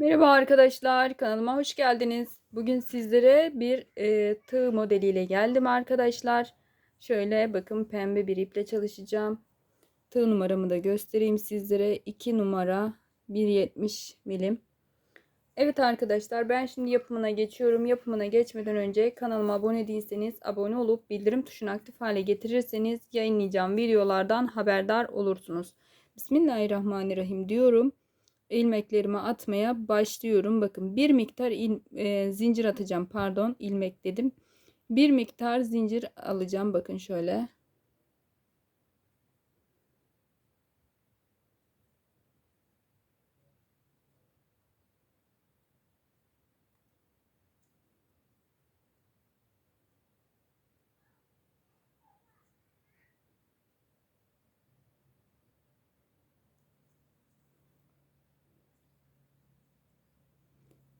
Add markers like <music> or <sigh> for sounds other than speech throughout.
Merhaba arkadaşlar, kanalıma hoş geldiniz. Bugün sizlere bir e, tığ modeliyle geldim arkadaşlar. Şöyle bakın pembe bir iple çalışacağım. Tığ numaramı da göstereyim sizlere. 2 numara 1.70 milim. Evet arkadaşlar ben şimdi yapımına geçiyorum. Yapımına geçmeden önce kanalıma abone değilseniz abone olup bildirim tuşunu aktif hale getirirseniz yayınlayacağım videolardan haberdar olursunuz. Bismillahirrahmanirrahim diyorum ilmeklerimi atmaya başlıyorum. Bakın bir miktar il, e, zincir atacağım. Pardon ilmek dedim. Bir miktar zincir alacağım. Bakın şöyle.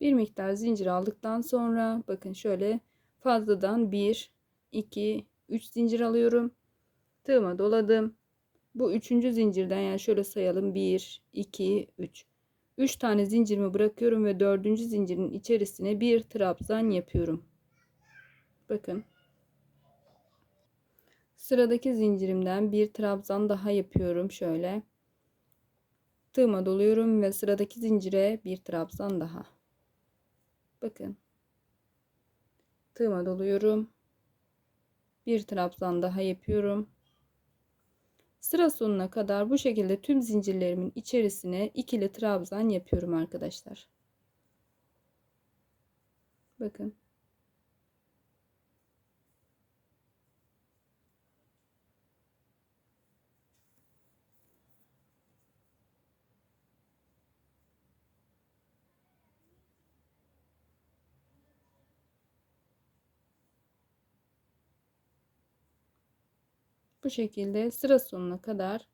Bir miktar zincir aldıktan sonra bakın şöyle fazladan 1 2 3 zincir alıyorum. Tığıma doladım. Bu üçüncü zincirden yani şöyle sayalım. 1 2 3 3 tane zincirimi bırakıyorum ve dördüncü zincirin içerisine bir trabzan yapıyorum. Bakın. Sıradaki zincirimden bir trabzan daha yapıyorum şöyle. Tığıma doluyorum ve sıradaki zincire bir trabzan daha Bakın. Tığıma doluyorum. Bir trabzan daha yapıyorum. Sıra sonuna kadar bu şekilde tüm zincirlerimin içerisine ikili trabzan yapıyorum arkadaşlar. Bakın. Bu şekilde sıra sonuna kadar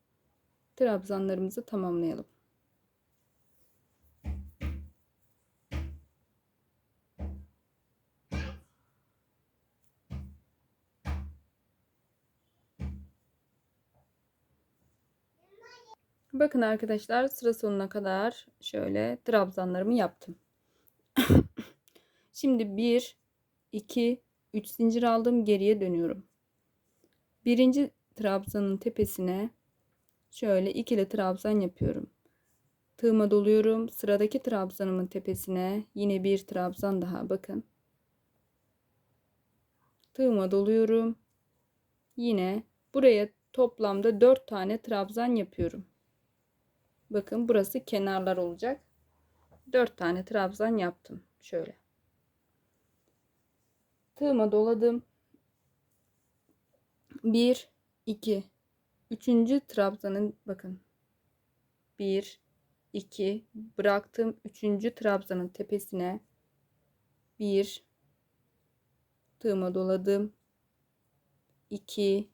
trabzanlarımızı tamamlayalım. Bakın arkadaşlar sıra sonuna kadar şöyle trabzanlarımı yaptım. <laughs> Şimdi 1 2 3 zincir aldım geriye dönüyorum birinci trabzanın tepesine şöyle ikili trabzan yapıyorum. Tığıma doluyorum. Sıradaki trabzanımın tepesine yine bir trabzan daha bakın. Tığıma doluyorum. Yine buraya toplamda 4 tane trabzan yapıyorum. Bakın burası kenarlar olacak. 4 tane trabzan yaptım. Şöyle. Tığıma doladım. 1 2 üçüncü trabzanın bakın. 1 2 bıraktım üçüncü trabzanın tepesine 1 tığıma doladım. 2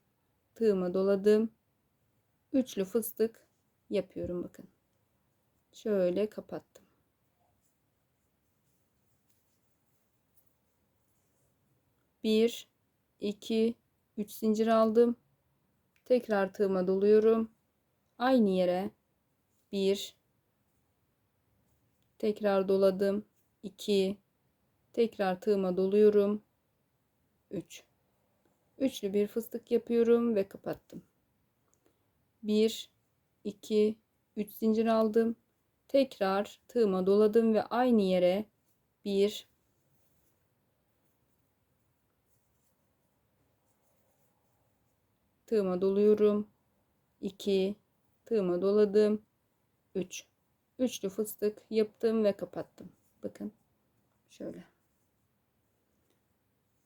tığıma doladım. Üçlü fıstık yapıyorum bakın. Şöyle kapattım. Bir iki 3 zincir aldım. Tekrar tığıma doluyorum. Aynı yere 1 tekrar doladım. 2 tekrar tığıma doluyorum. 3 üçlü bir fıstık yapıyorum ve kapattım. 1 2 3 zincir aldım. Tekrar tığıma doladım ve aynı yere 1 tığıma doluyorum. 2 tığıma doladım. 3 üçlü fıstık yaptım ve kapattım. Bakın. Şöyle.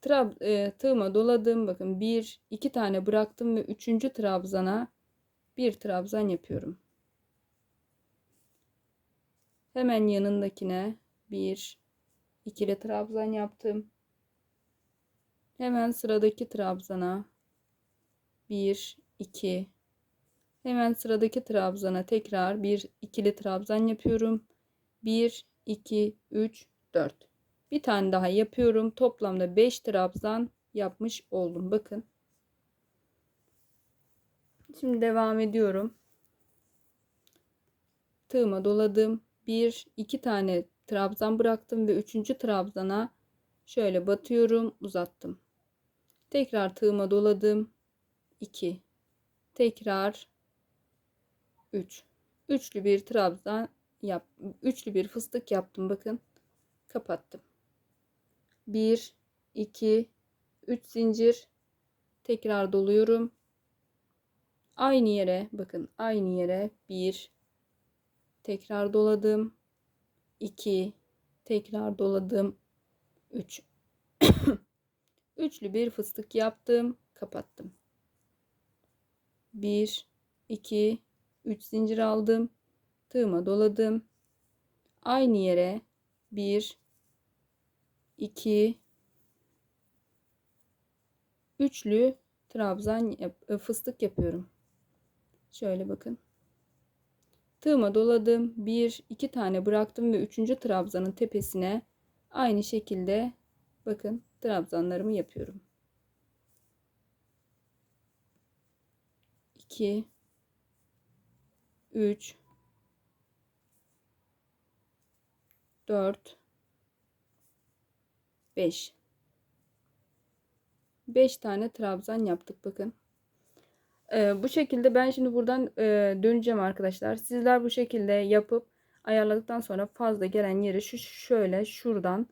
Trab, e, tığıma doladım. Bakın bir iki tane bıraktım ve üçüncü trabzana bir trabzan yapıyorum. Hemen yanındakine bir ikili trabzan yaptım. Hemen sıradaki trabzana 1 2 hemen sıradaki trabzana tekrar bir ikili trabzan yapıyorum. 1 2 3 4 bir tane daha yapıyorum. Toplamda 5 trabzan yapmış oldum. Bakın. Şimdi devam ediyorum. Tığıma doladım. Bir iki tane trabzan bıraktım ve üçüncü trabzana şöyle batıyorum uzattım. Tekrar tığıma doladım. 2 tekrar 3 üçlü bir trabzan yap üçlü bir fıstık yaptım bakın. Kapattım. 1 2 3 zincir. Tekrar doluyorum. Aynı yere bakın aynı yere 1 tekrar doladım. 2 tekrar doladım. 3 <coughs> üçlü bir fıstık yaptım kapattım 1 2 3 zincir aldım. Tığıma doladım. Aynı yere 1 2 üçlü trabzan yap, e, fıstık yapıyorum. Şöyle bakın. Tığıma doladım. Bir iki tane bıraktım ve üçüncü trabzanın tepesine aynı şekilde bakın trabzanlarımı yapıyorum 2 3 4 5 5 tane trabzan yaptık bakın. Ee, bu şekilde ben şimdi buradan e, döneceğim arkadaşlar. Sizler bu şekilde yapıp ayarladıktan sonra fazla gelen yeri şu şöyle şuradan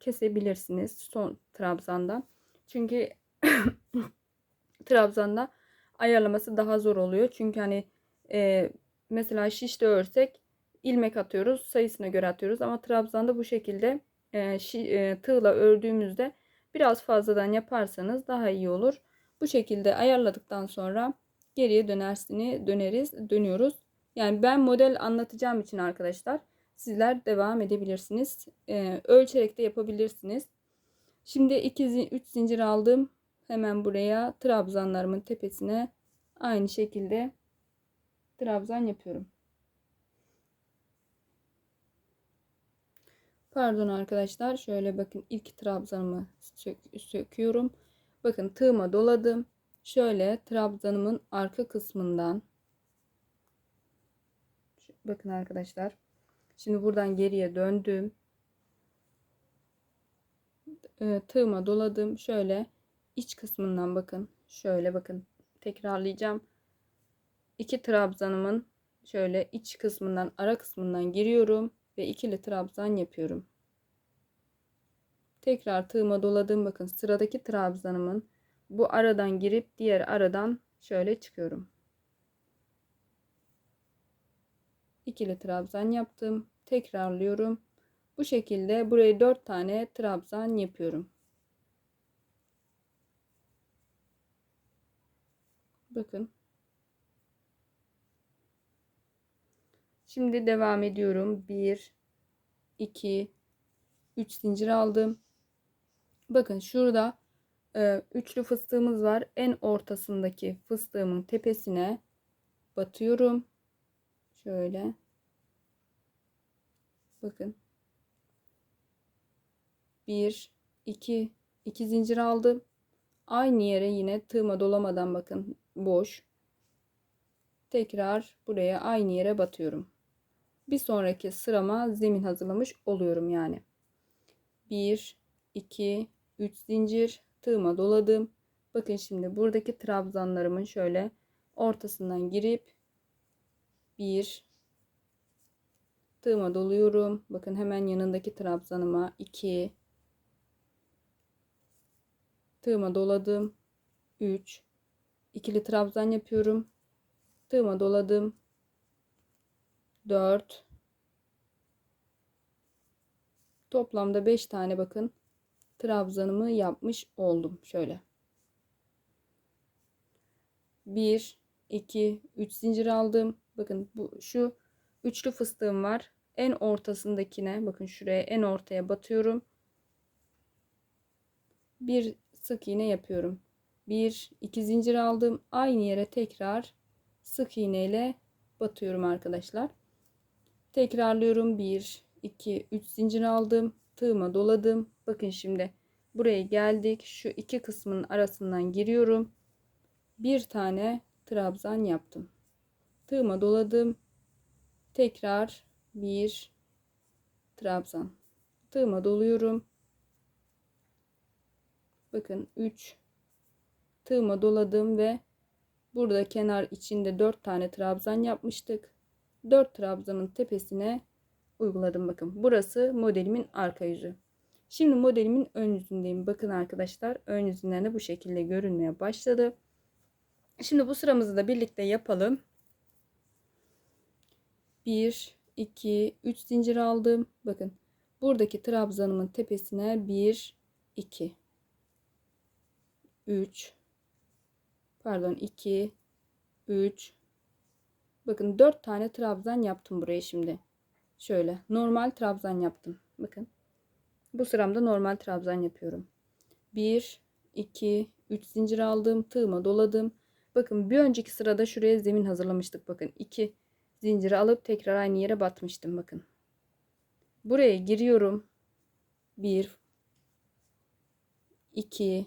kesebilirsiniz son trabzandan. Çünkü <coughs> trabzanda ayarlaması daha zor oluyor. Çünkü hani e, mesela şişte örsek ilmek atıyoruz. Sayısına göre atıyoruz. Ama trabzanda bu şekilde e, şi, e, tığla ördüğümüzde biraz fazladan yaparsanız daha iyi olur. Bu şekilde ayarladıktan sonra geriye dönersini döneriz, dönüyoruz. Yani ben model anlatacağım için arkadaşlar sizler devam edebilirsiniz. E, ölçerek de yapabilirsiniz. Şimdi 2 3 zincir aldım. Hemen buraya trabzanlarımın tepesine aynı şekilde trabzan yapıyorum. Pardon arkadaşlar şöyle bakın ilk trabzanımı sök söküyorum. Bakın tığıma doladım. Şöyle trabzanımın arka kısmından bakın arkadaşlar. Şimdi buradan geriye döndüm. E, tığıma doladım. Şöyle iç kısmından bakın. Şöyle bakın tekrarlayacağım. İki trabzanımın şöyle iç kısmından ara kısmından giriyorum ve ikili trabzan yapıyorum. Tekrar tığıma doladım. Bakın sıradaki trabzanımın bu aradan girip diğer aradan şöyle çıkıyorum. İkili trabzan yaptım. Tekrarlıyorum. Bu şekilde buraya 4 tane trabzan yapıyorum. Bakın. Şimdi devam ediyorum. 1 2 3 zincir aldım. Bakın şurada e, üçlü fıstığımız var. En ortasındaki fıstığımın tepesine batıyorum. Şöyle. Bakın. 1 2 2 zincir aldım. Aynı yere yine tığıma dolamadan bakın boş. Tekrar buraya aynı yere batıyorum. Bir sonraki sırama zemin hazırlamış oluyorum yani. 1 2 3 zincir tığıma doladım. Bakın şimdi buradaki trabzanlarımın şöyle ortasından girip 1 tığıma doluyorum. Bakın hemen yanındaki trabzanıma 2 tığıma doladım. 3 ikili trabzan yapıyorum. Tığıma doladım. 4 toplamda 5 tane bakın trabzanımı yapmış oldum. Şöyle. 1 2 3 zincir aldım. Bakın bu şu üçlü fıstığım var. En ortasındakine bakın şuraya en ortaya batıyorum. Bir sık iğne yapıyorum. 1 2 zincir aldım. Aynı yere tekrar sık iğne ile batıyorum arkadaşlar. Tekrarlıyorum. 1 2 3 zincir aldım. Tığıma doladım. Bakın şimdi buraya geldik. Şu iki kısmın arasından giriyorum. Bir tane trabzan yaptım. Tığıma doladım. Tekrar 1 trabzan. Tığıma doluyorum. Bakın 3 tığıma doladım ve burada kenar içinde 4 tane trabzan yapmıştık. 4 trabzanın tepesine uyguladım bakın. Burası modelimin arka yüzü. Şimdi modelimin ön yüzündeyim. Bakın arkadaşlar ön yüzünden de bu şekilde görünmeye başladı. Şimdi bu sıramızı da birlikte yapalım. 1 2 3 zincir aldım. Bakın buradaki trabzanımın tepesine 1 2 3 pardon 2 3 bakın 4 tane trabzan yaptım buraya şimdi. Şöyle normal trabzan yaptım. Bakın. Bu sıramda normal trabzan yapıyorum. 1 2 3 zincir aldım. Tığıma doladım. Bakın bir önceki sırada şuraya zemin hazırlamıştık. Bakın 2 zinciri alıp tekrar aynı yere batmıştım. Bakın. Buraya giriyorum. 1 2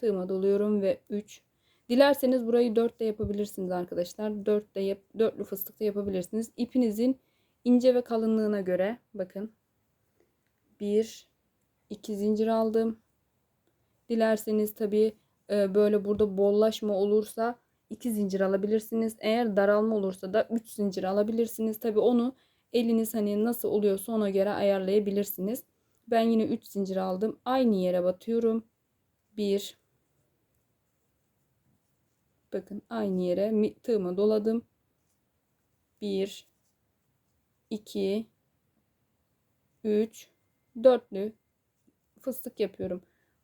tığıma doluyorum ve 3 dilerseniz burayı 4 de yapabilirsiniz arkadaşlar. 4 de yap, dörtlü fıstık da yapabilirsiniz. İpinizin ince ve kalınlığına göre bakın. 1 2 zincir aldım. Dilerseniz tabi böyle burada bollaşma olursa 2 zincir alabilirsiniz. Eğer daralma olursa da 3 zincir alabilirsiniz. Tabi onu eliniz hani nasıl oluyorsa ona göre ayarlayabilirsiniz. Ben yine 3 zincir aldım. Aynı yere batıyorum. 1 Bakın aynı yere tığımı doladım. 1 2 3 dörtlü fıstık yapıyorum.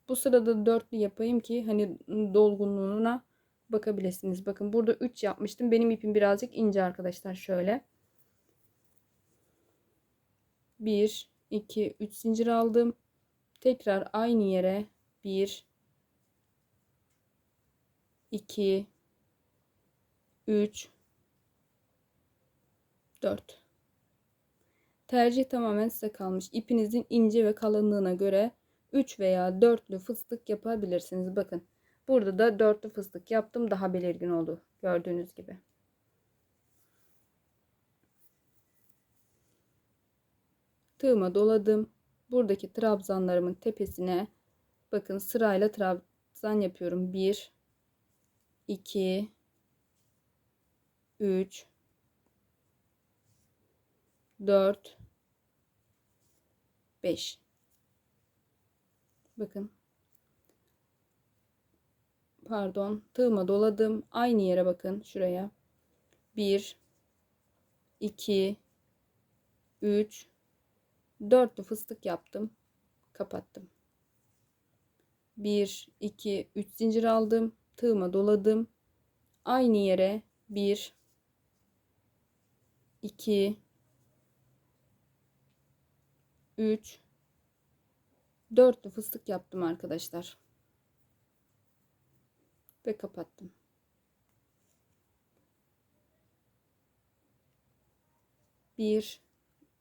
Bu sırada dörtlü yapayım ki hani dolgunluğuna bakabilirsiniz. Bakın burada 3 yapmıştım. Benim ipim birazcık ince arkadaşlar şöyle. 1 2 3 zincir aldım. Tekrar aynı yere 1 2 3 4 Tercih tamamen size kalmış. İpinizin ince ve kalınlığına göre 3 veya 4'lü fıstık yapabilirsiniz. Bakın burada da 4'lü fıstık yaptım. Daha belirgin oldu. Gördüğünüz gibi. Tığıma doladım. Buradaki trabzanlarımın tepesine bakın sırayla trabzan yapıyorum. 1 2 3 4 5 Bakın. Pardon. Tığıma doladım. Aynı yere bakın. Şuraya. 1 2 3 4'lü fıstık yaptım. Kapattım. 1 2 3 zincir aldım. Tığıma doladım. Aynı yere 1 2 3 4'lü fıstık yaptım arkadaşlar. Ve kapattım. Bir,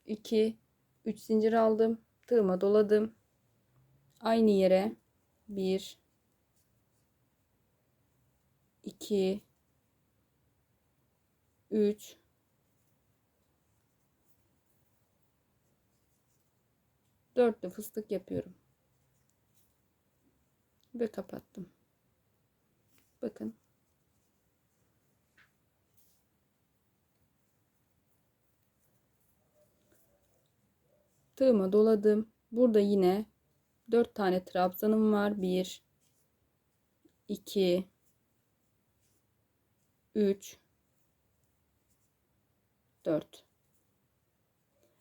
iki, üç zincir aldım. Tığıma doladım. Aynı yere bir, iki, üç, dörtlü fıstık yapıyorum. Ve kapattım. Bakın. Tığıma doladım. Burada yine 4 tane trabzanım var. 1 2 3 4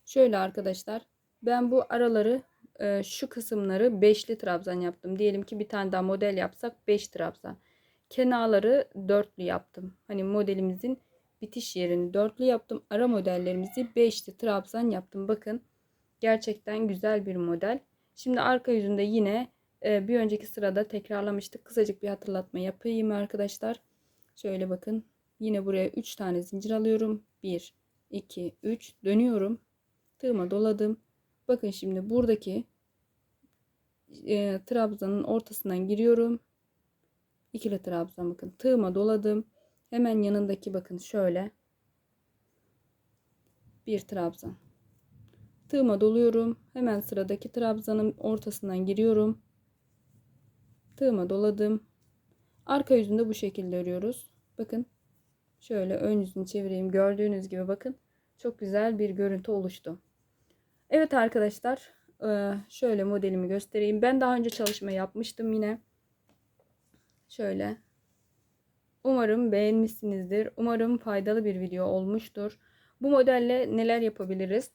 Şöyle arkadaşlar ben bu araları e, şu kısımları beşli trabzan yaptım. Diyelim ki bir tane daha model yapsak 5 trabzan. Kenarları dörtlü yaptım. Hani modelimizin bitiş yerini dörtlü yaptım. Ara modellerimizi beşli trabzan yaptım. Bakın gerçekten güzel bir model. Şimdi arka yüzünde yine e, bir önceki sırada tekrarlamıştık. Kısacık bir hatırlatma yapayım arkadaşlar. Şöyle bakın. Yine buraya 3 tane zincir alıyorum. 1 2 3 dönüyorum. Tığıma doladım. Bakın şimdi buradaki e, trabzanın ortasından giriyorum. İkili trabzan bakın. Tığıma doladım. Hemen yanındaki bakın şöyle. Bir trabzan. Tığıma doluyorum. Hemen sıradaki trabzanın ortasından giriyorum. Tığıma doladım. Arka yüzünde bu şekilde örüyoruz. Bakın. Şöyle ön yüzünü çevireyim. Gördüğünüz gibi bakın. Çok güzel bir görüntü oluştu. Evet arkadaşlar. eee, Şöyle modelimi göstereyim. Ben daha önce çalışma yapmıştım yine. Şöyle. Umarım beğenmişsinizdir. Umarım faydalı bir video olmuştur. Bu modelle neler yapabiliriz?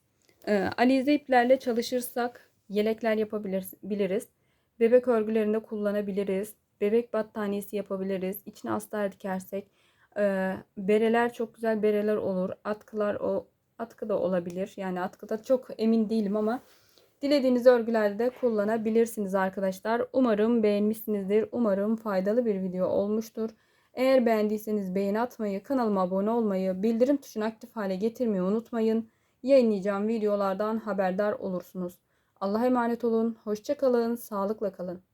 Ee, alize iplerle çalışırsak yelekler yapabiliriz. Bebek örgülerinde kullanabiliriz. Bebek battaniyesi yapabiliriz. İçine astar dikersek. e, bereler çok güzel bereler olur. Atkılar o atkı da olabilir. Yani atkıda çok emin değilim ama dilediğiniz örgülerde kullanabilirsiniz arkadaşlar. Umarım beğenmişsinizdir. Umarım faydalı bir video olmuştur. Eğer beğendiyseniz beğeni atmayı, kanalıma abone olmayı, bildirim tuşunu aktif hale getirmeyi unutmayın. Yayınlayacağım videolardan haberdar olursunuz. Allah'a emanet olun. Hoşça kalın. Sağlıkla kalın.